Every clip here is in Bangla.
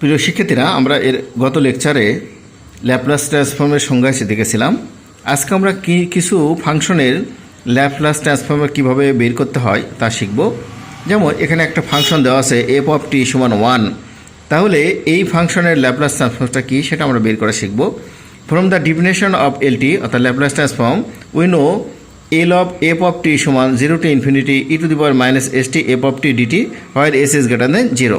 প্রিয় শিক্ষার্থীরা, আমরা এর গত লেকচারে ল্যাপ্লাস ট্রান্সফর্মের সংজ্ঞা এসে দেখেছিলাম। আজকে আমরা কি, কিছু ফাংশনের ল্যাপ্লাস ট্রান্সফর্মের কীভাবে বের করতে হয় তা শিখব। যেমন, এখানে একটা ফাংশন দেওয়া আছে এফ অফ টি সমান ওয়ান তাহলে এই ফাংশনের ল্যাপ্লাস ট্রান্সফর্মটা কী, সেটা আমরা বের করা শিখব। From the definition of L T অর্থাৎ Laplace transform we know L of F of T সমান zero to infinity E to the power minus S T F of T DT where S is greater than zero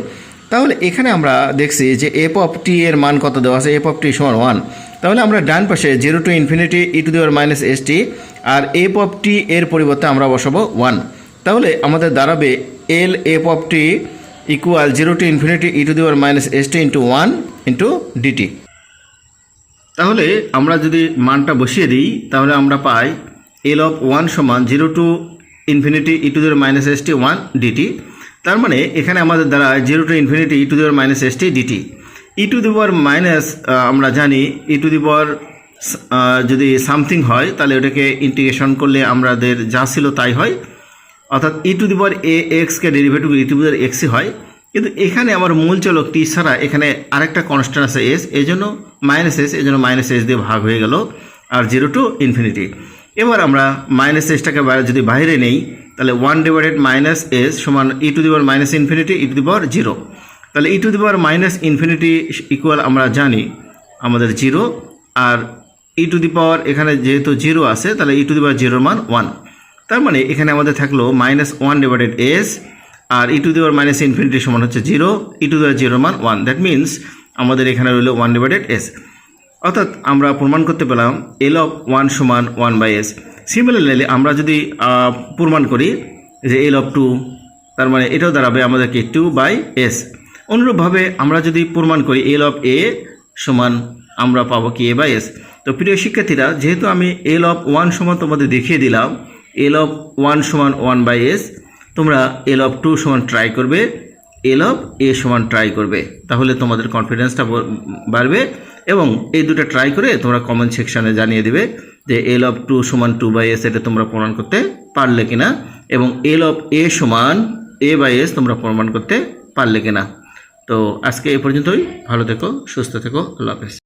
তাহলে এখানে আমরা দেখছি যে এফ অফ টি এর মান কত দেওয়া আছে? এফ অফ টি সমান ওয়ান তাহলে আমরা ডান পাশে zero to infinity E to the power minus S T R F of টি এর পরিবর্তে আমরা বসাবো ওয়ান তাহলে আমাদের দাঁড়াবে L F of T equal zero to infinity E to the power minus S T into one into DT তাহলে আমরা যদি মানটা বসিয়ে দিই, তাহলে আমরা পাই এল অফ ওয়ান সমান zero to infinity E to the power minus S T one DT তার মানে এখানে আমাদের দ্বারা zero to infinity E to the power minus S T DT E to the power minus আমরা জানি ই টু দি পাওয়ার যদি সামথিং হয়, তাহলে ওটাকে ইন্টিগ্রেশন করলে আমাদের যা ছিল তাই হয়। অর্থাৎ ই টু দি পাওয়ার এ এক্সকে ডেরিভেটিভ ই টু দি পাওয়ার এক্সই হয়। কিন্তু এখানে আমার মূল চলক টি ছাড়া এখানে আরেকটা কনস্ট্যান্ট আছে এস এই জন্য মাইনাস এস এই জন্য মাইনাস এস দিয়ে ভাগ হয়ে গেল, আর জিরো টু ইনফিনিটি এবার আমরা মাইনাস এসটাকে যদি বাইরে নেই তাহলে ওয়ান ডিভাইডেড মাইনাস এস সমান E to the power minus infinity E to the power zero তাহলে E to the power minus infinity equal আমরা জানি আমাদের zero R E to the পাওয়ার এখানে যেহেতু জিরো আছে, তাহলে ই টু দি পাওয়ার জিরোর মান ওয়ান তার মানে এখানে আমাদের থাকল minus one divided S R E to the power minus infinity সমান হচ্ছে zero E to the power zero মান ওয়ান দ্যাট মিনস আমাদের এখানে রইল ওয়ান ডিভাইডেড এস অর্থাৎ আমরা প্রমাণ করতে পেলাম এল অফ ওয়ান সমান ওয়ান বাই এস সিমিলারলি আমরা যদি প্রমাণ করি যে এল অফ টু তার মানে এটাও দাঁড়াবে আমাদেরকে টু বাই এস অনুরূপভাবে আমরা যদি প্রমাণ করি এল অফ এ সমান আমরা পাবো কি এ বাই এস তো প্রিয় শিক্ষার্থীরা, যেহেতু আমি এল অফ ওয়ান সমান তোমাদের দেখিয়ে দিলাম এল অফ ওয়ান সমান ওয়ান বাই এস তোমরা এল অফ টু সমান ট্রাই করবে এল অফ এ সমান ট্রাই করবে। তাহলে তোমাদের কনফিডেন্সটা বাড়বে এবং এই দুটো ট্রাই করে তোমরা কমেন্ট সেকশানে জানিয়ে দিবে। যে এল অফ টু সমান টু বাই এস এটা তোমরা প্রমাণ করতে পারলে কিনা এবং এল অফ এ সমান এ বাই এস তোমরা প্রমাণ করতে পারলে কিনা। তো আজকে এ পর্যন্তই। ভালো থেকো, সুস্থ থেকো। আল্লাহ হাফেজ।